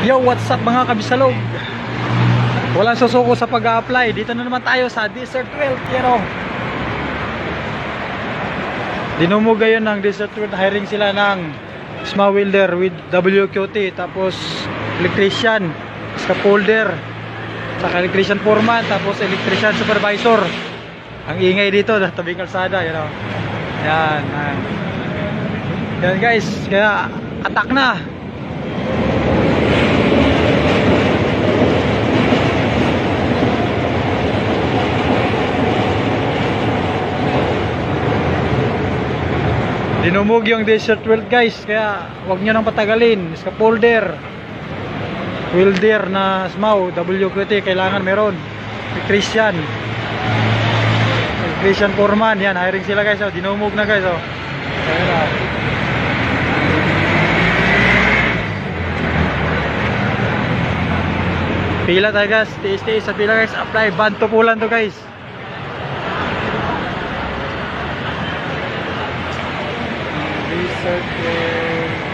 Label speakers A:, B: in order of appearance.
A: Yo, what's up mga kabisalog? Walang susuko sa pag-a-apply. Dito na naman tayo sa Desert 12. Yan o. Dinumog ngayon ng Desert 12. Hiring sila ng small welder with WQT. Tapos electrician, scaffolder, saka electrician foreman, tapos electrician supervisor. Ang ingay dito, tabing kalsada. O. Yan. Yan, yan guys. Kaya attack na. Dinumog yung desert world guys Kaya wag nyo nang patagalin. Scaffolder Welder na SMAW WQT kailangan meron. Christian. Christian Foreman Yan hiring sila guys oh. Dinumog na guys oh. Ayan na. Pila tayo guys. Tiis-tiis sa pila guys. Apply Banto pulan to guys recycling